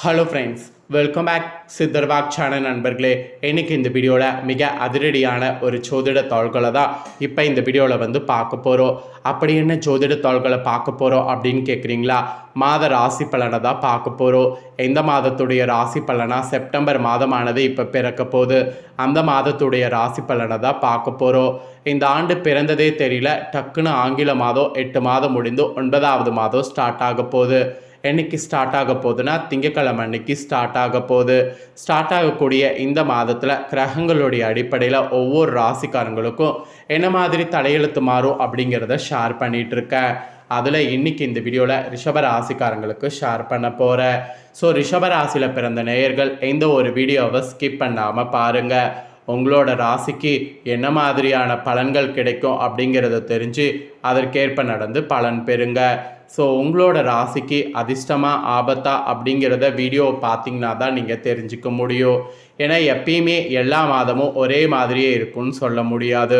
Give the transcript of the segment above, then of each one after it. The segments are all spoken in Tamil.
Hello friends welcome back சித்தர்வாக் channel நண்பர்களே. இன்றைக்கி இந்த வீடியோவில் மிக அதிரடியான ஒரு ஜோதிட தாள்களை தான் இப்போ இந்த வீடியோவில் வந்து பார்க்க போகிறோம் அப்படி என்ன ஜோதிட தாள்களை பார்க்க போகிறோம் அப்படின்னு கேட்குறீங்களா மாத ராசி பலனை தான் பார்க்க போகிறோம் எந்த மாதத்துடைய ராசி பலனா செப்டம்பர் மாதமானது இப்போ பிறக்க போகுது. அந்த மாதத்துடைய ராசி பலனை தான் பார்க்க போகிறோம் இந்த ஆண்டு பிறந்ததே தெரியல. டக்குன்னு ஆங்கில மாதம் எட்டு மாதம் முடிந்து ஒன்பதாவது மாதம் ஸ்டார்ட் ஆக போகுது. என்னைக்கு ஸ்டார்ட் ஆக போகுதுன்னா திங்கக்கிழமை அன்னைக்கு ஸ்டார்ட் ஆக போகுது. ஸ்டார்ட் ஆகக்கூடிய இந்த மாதத்தில் கிரகங்களுடைய அடிப்படையில் ஒவ்வொரு ராசிக்காரங்களுக்கும் என்ன மாதிரி தலையெழுத்து மாறும் அப்படிங்கிறத ஷேர் பண்ணிகிட்டு இருக்கேன். அதில் இன்னைக்கு இந்த வீடியோவில் ரிஷப ராசிக்காரங்களுக்கு ஷேர் பண்ண போகிறேன் ஸோ ரிஷப ராசியில் பிறந்த நேயர்கள் எந்த ஒரு வீடியோவை ஸ்கிப் பண்ணாமல் பாருங்கள் உங்களோட ராசிக்கு என்ன மாதிரியான பலன்கள் கிடைக்கும் அப்படிங்கிறத தெரிஞ்சு அதற்கேற்ப நடந்து பலன் பெறுங்க. ஸோ உங்களோட ராசிக்கு அதிர்ஷ்டமாக ஆபத்தா அப்படிங்கிறத வீடியோ பார்த்தீங்கன்னா தான் நீங்கள் தெரிஞ்சுக்க முடியும். ஏன்னா எப்பயுமே எல்லா மாதமும் ஒரே மாதிரியே இருக்கும்னு சொல்ல முடியாது.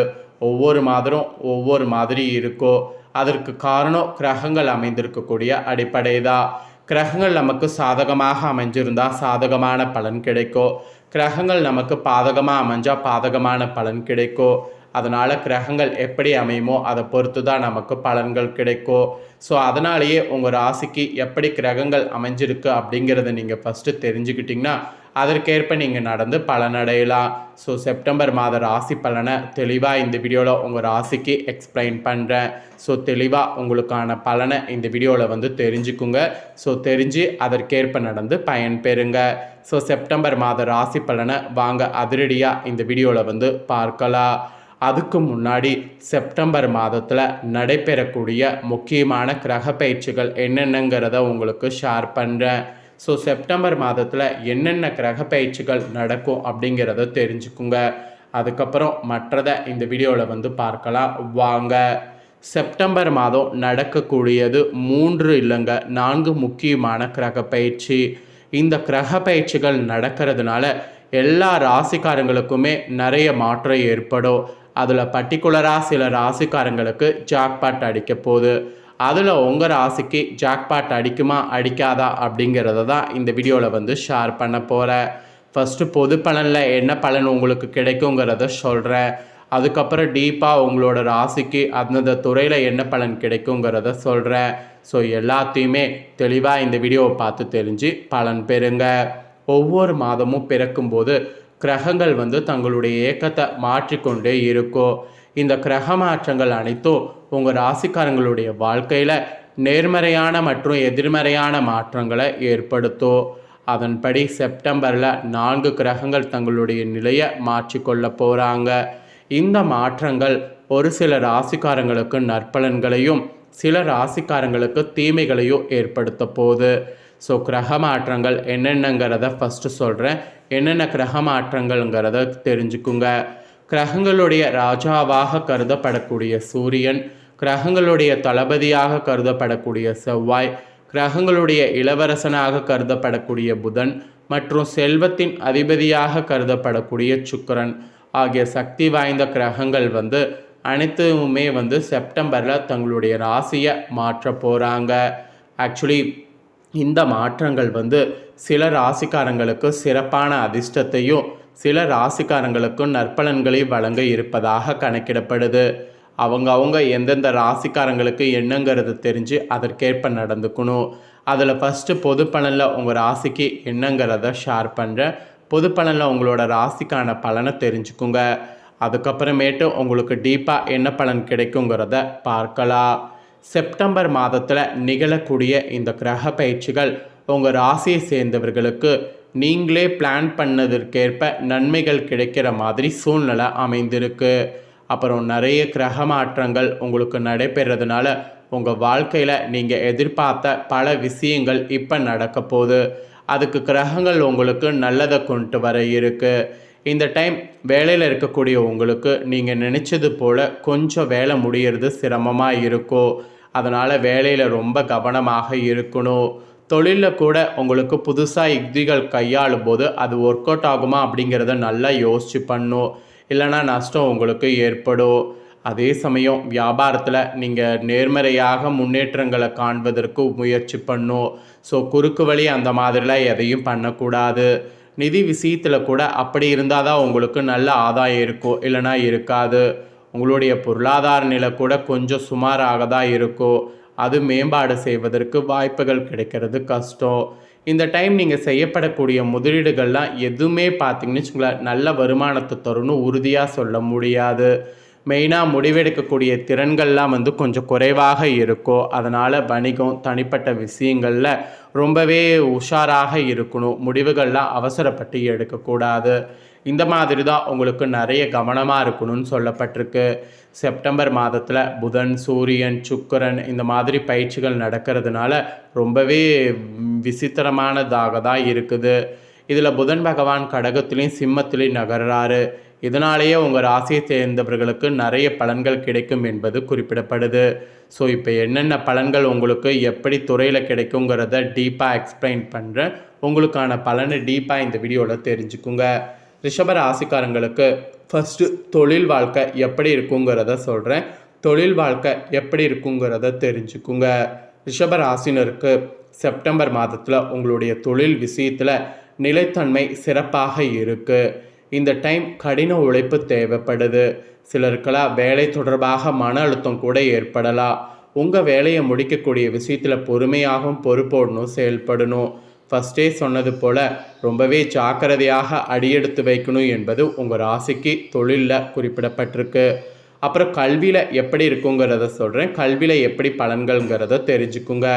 ஒவ்வொரு மாதமும் ஒவ்வொரு மாதிரி இருக்கும். அதற்கு காரணம் கிரகங்கள் அமைந்திருக்கக்கூடிய அடிப்படை தான் கிரகங்கள் நமக்கு சாதகமாக அமைஞ்சிருந்தால் சாதகமான பலன் கிடைக்கும். கிரகங்கள் நமக்கு பாதகமாக அமைஞ்சால் பாதகமான பலன் கிடைக்கும் அதனால் கிரகங்கள் எப்படி அமையுமோ அதை பொறுத்து தான் நமக்கு பலன்கள் கிடைக்கும் ஸோ அதனாலேயே உங்கள் ராசிக்கு எப்படி கிரகங்கள் அமைஞ்சிருக்கு அப்படிங்கிறத நீங்கள் ஃபஸ்ட்டு தெரிஞ்சுக்கிட்டிங்கன்னா அதற்கேற்ப நீங்கள் நடந்து பலனடையலாம் ஸோ செப்டம்பர் மாத ராசி பலனை தெளிவாக இந்த வீடியோவில் உங்கள் ராசிக்கு எக்ஸ்பிளைன் பண்ணுறேன் ஸோ தெளிவாக உங்களுக்கான பலனை இந்த வீடியோவில் வந்து தெரிஞ்சுக்குங்க. ஸோ தெரிஞ்சு அதற்கேற்ப நடந்து பயன் பெறுங்க. ஸோ செப்டம்பர் மாத ராசி பலனை வாங்க அதிரடியாக இந்த வீடியோவில் வந்து பார்க்கலாம். அதுக்கு முன்னாடி செப்டம்பர் மாதத்தில் நடைபெறக்கூடிய முக்கியமான கிரக பயிற்சிகள் என்னென்னங்கிறத உங்களுக்கு ஷேர் பண்ணுறேன் ஸோ செப்டம்பர் மாதத்தில் என்னென்ன கிரக பயிற்சிகள் நடக்கும் அப்படிங்கிறத தெரிஞ்சுக்குங்க. அதுக்கப்புறம் மற்றதை இந்த வீடியோவில் வந்து பார்க்கலாம். வாங்க. செப்டம்பர் மாதம் நடக்கக்கூடியது மூன்று இல்லைங்க நான்கு முக்கியமான கிரக பயிற்சி. இந்த கிரக பயிற்சிகள் நடக்கிறதுனால எல்லா ராசிக்காரங்களுக்குமே நிறைய மாற்றம் ஏற்படும். அதில் பர்டிகுலராக சில ராசிக்காரங்களுக்கு ஜாக்பாட் அடிக்க போகுது. அதில் உங்கள் ராசிக்கு ஜாக்பாட் அடிக்குமா அடிக்காதா அப்படிங்கிறத தான் இந்த வீடியோவில் வந்து ஷேர் பண்ண போகிறேன் ஃபஸ்ட்டு பொது பலனில் என்ன பலன் உங்களுக்கு கிடைக்குங்கிறத சொல்கிறேன் அதுக்கப்புறம் டீப்பாக உங்களோட ராசிக்கு அந்தந்த துறையில் என்ன பலன் கிடைக்குங்கிறத சொல்கிறேன் ஸோ எல்லாத்தையுமே தெளிவாக இந்த வீடியோவை பார்த்து தெரிஞ்சு பலன் பெறுங்க. ஒவ்வொரு மாதமும் பிறக்கும்போது கிரகங்கள் வந்து தங்களுடைய இயக்கத்தை மாற்றிக்கொண்டே இருக்கும். இந்த கிரக மாற்றங்கள் அனைத்தும் உங்கள் ராசிக்காரங்களுடைய வாழ்க்கையில் நேர்மறையான மற்றும் எதிர்மறையான மாற்றங்களை ஏற்படுத்தும். அதன்படி செப்டம்பரில் நான்கு கிரகங்கள் தங்களுடைய நிலையை மாற்றிக்கொள்ள போகிறாங்க இந்த மாற்றங்கள் ஒரு சில ராசிக்காரங்களுக்கு நற்பலன்களையும் சில ராசிக்காரங்களுக்கு தீமைகளையும் ஏற்படுத்த போகுது. ஸோ கிரக மாற்றங்கள் என்னென்னங்கிறத ஃபஸ்ட்டு சொல்கிறேன் என்னென்ன கிரக மாற்றங்கள்ங்கிறத தெரிஞ்சுக்குங்க. கிரகங்களுடைய ராஜாவாக கருதப்படக்கூடிய சூரியன் கிரகங்களுடைய தளபதியாக கருதப்படக்கூடிய செவ்வாய் கிரகங்களுடைய இளவரசனாக கருதப்படக்கூடிய புதன் மற்றும் செல்வத்தின் அதிபதியாக கருதப்படக்கூடிய சுக்கரன் ஆகிய சக்தி வாய்ந்த கிரகங்கள் வந்து அனைத்துமே வந்து செப்டம்பரில் தங்களுடைய ராசியை மாற்ற போகிறாங்க ஆக்சுவலி இந்த மாற்றங்கள் வந்து சில ராசிக்காரங்களுக்கு சிறப்பான அதிர்ஷ்டத்தையும் சில ராசிக்காரங்களுக்கும் நற்பலன்களை வழங்க இருப்பதாக கணக்கிடப்படுது. அவங்க அவங்க எந்தெந்த ராசிக்காரங்களுக்கு என்னங்கிறது தெரிஞ்சு அதற்கேற்ப நடந்துக்கணும். அதில் ஃபஸ்ட்டு பொது பலனில் உங்கள் ராசிக்கு என்னங்கிறத ஷேர் பண்ணுறேன் பொது பலனில் உங்களோட ராசிக்கான பலனை தெரிஞ்சுக்குங்க. அதுக்கப்புறமேட்டு உங்களுக்கு டீப்பாக என்ன பலன் கிடைக்குங்கிறத பார்க்கலாம். செப்டம்பர் மாதத்தில் நிகழக்கூடிய இந்த கிரக பயிற்சிகள் உங்கள் ராசியை சேர்ந்தவர்களுக்கு நீங்களே பிளான் பண்ணதற்கேற்ப நன்மைகள் கிடைக்கிற மாதிரி சூழ்நிலை அமைந்திருக்கு. அப்புறம் நிறைய கிரக மாற்றங்கள் உங்களுக்கு நடைபெறதுனால உங்கள் வாழ்க்கையில் நீங்கள் எதிர்பார்த்த பல விஷயங்கள் இப்போ நடக்க போகுது. அதுக்கு கிரகங்கள் உங்களுக்கு நல்லதை கொண்டு வர இருக்குது இந்த டைம் வேலையில் இருக்கக்கூடிய உங்களுக்கு நீங்கள் நினச்சது போல் கொஞ்சம் வேலை முடியறது சிரமமாக இருக்கும் அதனால் வேலையில் ரொம்ப கவனமாக இருக்கணும். தொழிலில் கூட உங்களுக்கு புதுசாக யுக்திகள் கையாளும் போது அது ஒர்க் அவுட் ஆகுமா அப்படிங்கிறத நல்லா யோசிச்சு பண்ணும் இல்லைனா நஷ்டம் உங்களுக்கு ஏற்படும். அதே சமயம் வியாபாரத்தில் நீங்கள் நேர்மறையாக முன்னேற்றங்களை காண்பதற்கு முயற்சி பண்ணும் ஸோ குறுக்கு வழி அந்த மாதிரிலாம் எதையும் பண்ணக்கூடாது. நிதி விஷயத்தில் கூட அப்படி இருந்தால் தான் உங்களுக்கு நல்ல ஆதாயம் இருக்கும். இல்லைனா இருக்காது. உங்களுடைய பொருளாதார நிலை கூட கொஞ்சம் சுமாராக தான் இருக்கும். அது மேம்பாடு செய்வதற்கு வாய்ப்புகள் கிடைக்கிறது கஷ்டம். இந்த டைம் நீங்கள் செய்யப்படக்கூடிய முதலீடுகள்லாம் எதுவுமே பார்த்தீங்கன்னு வச்சுங்களேன் நல்ல வருமானத்தை தரும்னு உறுதியாக சொல்ல முடியாது. மெயினாக முடிவெடுக்கக்கூடிய திறன்கள்லாம் வந்து கொஞ்சம் குறைவாக இருக்கும். அதனால் வணிகம் தனிப்பட்ட விஷயங்களில் ரொம்பவே உஷாராக இருக்கணும். முடிவுகள்லாம் அவசரப்பட்டு எடுக்கக்கூடாது. இந்த மாதிரி தான் உங்களுக்கு நிறைய கவனமாக இருக்கணும்னு சொல்லப்பட்டிருக்கு. செப்டம்பர் மாதத்தில் புதன் சூரியன் சுக்கரன் இந்த மாதிரி பயிற்சிகள் நடக்கிறதுனால ரொம்பவே விசித்திரமானதாக தான் இருக்குது. இதில் புதன் பகவான் கடகத்துலேயும் சிம்மத்திலையும் நகர்றாரு. இதனாலேயே உங்கள் ராசியை சேர்ந்தவர்களுக்கு நிறைய பலன்கள் கிடைக்கும் என்பது குறிப்பிடப்படுது. ஸோ இப்போ என்னென்ன பலன்கள் உங்களுக்கு எப்படி துறையில் கிடைக்குங்கிறத டீப்பாக எக்ஸ்பிளைன் பண்ணுறேன் உங்களுக்கான பலனை டீப்பாக இந்த வீடியோவில் தெரிஞ்சுக்குங்க. ரிஷப ராசிக்காரங்களுக்கு ஃபஸ்ட்டு தொழில் வாழ்க்கை எப்படி இருக்குங்கிறத சொல்கிறேன் தொழில் வாழ்க்கை எப்படி இருக்குங்கிறத தெரிஞ்சுக்குங்க. ரிஷப ராசினருக்கு செப்டம்பர் மாதத்தில் உங்களுடைய தொழில் விஷயத்தில் நிலைத்தன்மை சிறப்பாக இருக்குது இந்த டைம் கடின உழைப்பு தேவைப்படுது. சிலருக்கெல்லாம் வேலை தொடர்பாக மன அழுத்தம் கூட ஏற்படலாம். உங்கள் வேலையை முடிக்கக்கூடிய விஷயத்தில் பொறுமையாகவும் பொறுப்போடணும் செயல்படணும். ஃபஸ்ட்டே சொன்னது போல் ரொம்பவே ஜாக்கிரதையாக அடியெடுத்து வைக்கணும் என்பது உங்கள் ராசிக்கு தொழிலில் குறிப்பிடப்பட்டிருக்கு. அப்புறம் கல்வியில் எப்படி இருக்குங்கிறத சொல்கிறேன் கல்வியில் எப்படி பலன்கள்ங்கிறத தெரிஞ்சுக்குங்க.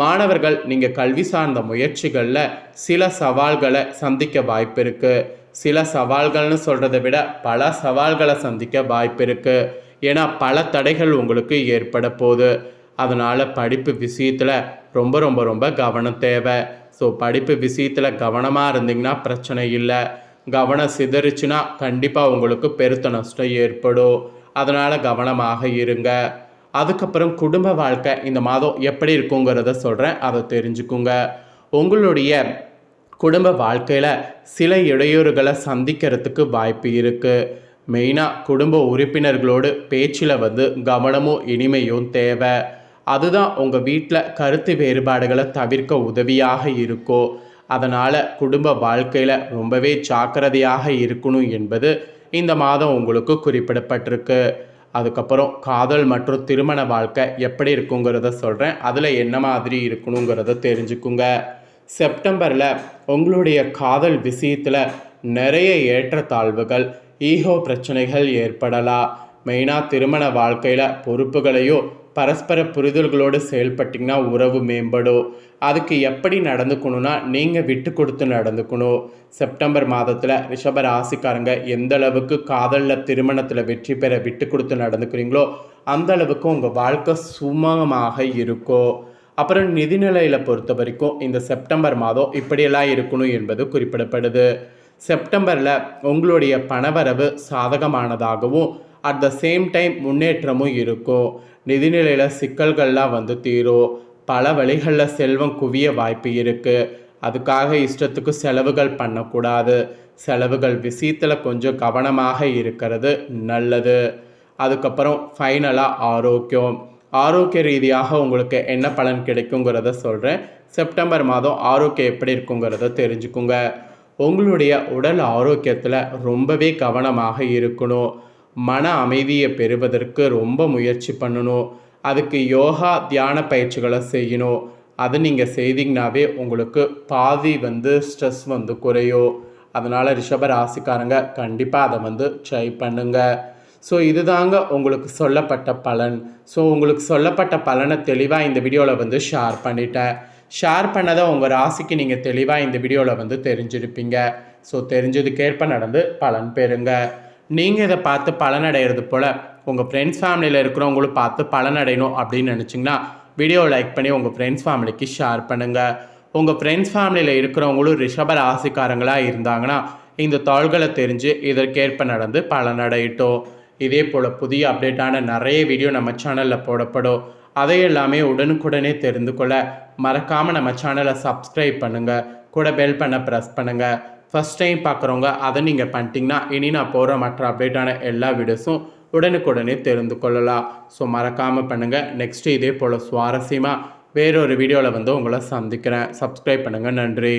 மாணவர்கள் நீங்கள் கல்வி சார்ந்த முயற்சிகளில் சில சவால்களை சந்திக்க வாய்ப்பு இருக்குது சில சவால்கள்னு சொல்கிறத விட பல சவால்களை சந்திக்க வாய்ப்பு இருக்குது ஏன்னா பல தடைகள் உங்களுக்கு ஏற்பட போகுது. அதனால் படிப்பு விஷயத்தில் ரொம்ப ரொம்ப ரொம்ப கவனம் தேவை. ஸோ படிப்பு விஷயத்தில் கவனமாக இருந்தீங்கன்னா பிரச்சனை இல்லை. கவனம் சிதறிச்சுன்னா கண்டிப்பாக உங்களுக்கு பெருத்த நஷ்டம் ஏற்படும். அதனால் கவனமாக இருங்க. அதுக்கப்புறம் குடும்ப வாழ்க்கை இந்த மாதம் எப்படி இருக்குங்கிறத சொல்கிறேன் அதை தெரிஞ்சுக்குங்க. உங்களுடைய குடும்ப வாழ்க்கையில் சில இடையூறுகளை சந்திக்கிறதுக்கு வாய்ப்பு இருக்குது மெயினாக குடும்ப உறுப்பினர்களோடு பேச்சில் வந்து கவனமும் இனிமையும் தேவை. அதுதான் உங்கள் வீட்டில் கருத்து வேறுபாடுகளை தவிர்க்க உதவியாக இருக்கும் அதனால் குடும்ப வாழ்க்கையில் ரொம்பவே ஜாக்கிரதையாக இருக்கணும் என்பது இந்த மாதம் உங்களுக்கு குறிப்பிடப்பட்டிருக்கு. அதுக்கப்புறம் காதல் மற்றும் திருமண வாழ்க்கை எப்படி இருக்குங்கிறத சொல்கிறேன் அதில் என்ன மாதிரி இருக்கணுங்கிறத தெரிஞ்சுக்குங்க. செப்டம்பரில் உங்களுடைய காதல் விஷயத்தில் நிறைய ஏற்றத்தாழ்வுகள் ஈகோ பிரச்சனைகள் ஏற்படலாம். மெயினாக திருமண வாழ்க்கையில் பொறுப்புகளையோ பரஸ்பர புரிதல்களோடு செயல்பட்டிங்கன்னா உறவு மேம்படும். அதுக்கு எப்படி நடந்துக்கணும்னா நீங்கள் விட்டு கொடுத்து நடந்துக்கணும். செப்டம்பர் மாதத்தில் ரிஷப ராசிக்காரங்க எந்த அளவுக்கு காதலில் திருமணத்தில் வெற்றி பெற விட்டு கொடுத்து நடந்துக்கிறீங்களோ அந்த அளவுக்கு உங்கள் வாழ்க்கை சுமமாக இருக்கும். அப்புறம் நிதிநிலையில் பொறுத்த வரைக்கும் இந்த செப்டம்பர் மாதம் இப்படியெல்லாம் இருக்கணும் என்பது குறிப்பிடப்படுது. செப்டம்பரில் உங்களுடைய பணவரவு சாதகமானதாகவும் அட் த சேம் டைம் முன்னேற்றமும் இருக்கும். நிதிநிலையில் சிக்கல்கள்லாம் வந்து தீரும் பல வழிகளில் செல்வம் குவிய வாய்ப்பு இருக்குது அதுக்காக இஷ்டத்துக்கு செலவுகள் பண்ணக்கூடாது. செலவுகள் விஷயத்தில் கொஞ்சம் கவனமாக இருக்கிறது நல்லது. அதுக்கப்புறம் ஃபைனலாக ஆரோக்கியம். ஆரோக்கிய ரீதியாக உங்களுக்கு என்ன பலன் கிடைக்குங்கிறத சொல்கிறேன் செப்டம்பர் மாதம் ஆரோக்கியம் எப்படி இருக்குங்கிறத தெரிஞ்சுக்குங்க. உங்களுடைய உடல் ஆரோக்கியத்தில் ரொம்பவே கவனமாக இருக்கணும். மன அமைதியை பெறுவதற்கு ரொம்ப முயற்சி பண்ணணும். அதுக்கு யோகா தியான பயிற்சிகளை செய்யணும். அது நீங்கள் செய்தீங்கனாவே உங்களுக்கு பாதி வந்து ஸ்ட்ரெஸ் வந்து குறையும். அதனால் ரிஷப ராசிக்காரங்க கண்டிப்பாக அதை வந்து ட்ரை பண்ணுங்கள் ஸோ இதுதாங்க உங்களுக்கு சொல்லப்பட்ட பலன். ஸோ உங்களுக்கு சொல்லப்பட்ட பலனை தெளிவாக இந்த வீடியோவில் வந்து ஷேர் பண்ணிட்டேன். ஷேர் பண்ணதை உங்கள் ராசிக்கு நீங்கள் தெளிவாக இந்த வீடியோவில் வந்து தெரிஞ்சிருப்பீங்க. ஸோ தெரிஞ்சதுக்கேற்ப நடந்து பலன் பெறுங்க. நீங்கள் இதை பார்த்து பலனடைகிறது போல் உங்கள் ஃப்ரெண்ட்ஸ் ஃபேமிலியில் இருக்கிறவங்களும் பார்த்து பலனடையணும் அப்படின்னு நினச்சிங்கன்னா வீடியோ லைக் பண்ணி உங்கள் ஃப்ரெண்ட்ஸ் ஃபேமிலிக்கு ஷேர் பண்ணுங்கள் உங்கள் ஃப்ரெண்ட்ஸ் ஃபேமிலியில் இருக்கிறவங்களும் ரிஷப ராசிக்காரங்களாக இருந்தாங்கன்னா இந்த தாள்களை தெரிஞ்சு இதற்கேற்ப நடந்து பலனடையட்டும். இதே போல் புதிய அப்டேட்டான நிறைய வீடியோ நம்ம சேனலில் போடப்படும். அதை எல்லாமே உடனுக்குடனே தெரிந்து கொள்ள மறக்காமல் நம்ம சேனலை சப்ஸ்கிரைப் பண்ணுங்கள் கூட பெல் பண்ண ப்ரெஸ் பண்ணுங்கள் ஃபஸ்ட் டைம் பார்க்குறவங்க அதை நீங்கள் பண்ணிட்டீங்கன்னா இனி நான் போகிற மற்ற அப்டேட்டான எல்லா வீடியோஸும் உடனுக்குடனே தெரிந்து கொள்ளலாம். ஸோ மறக்காமல் பண்ணுங்கள் நெக்ஸ்ட்டு இதே போல் சுவாரஸ்யமாக வேறொரு வீடியோவில் வந்து உங்களை சந்திக்கிறேன். சப்ஸ்கிரைப் பண்ணுங்கள் நன்றி.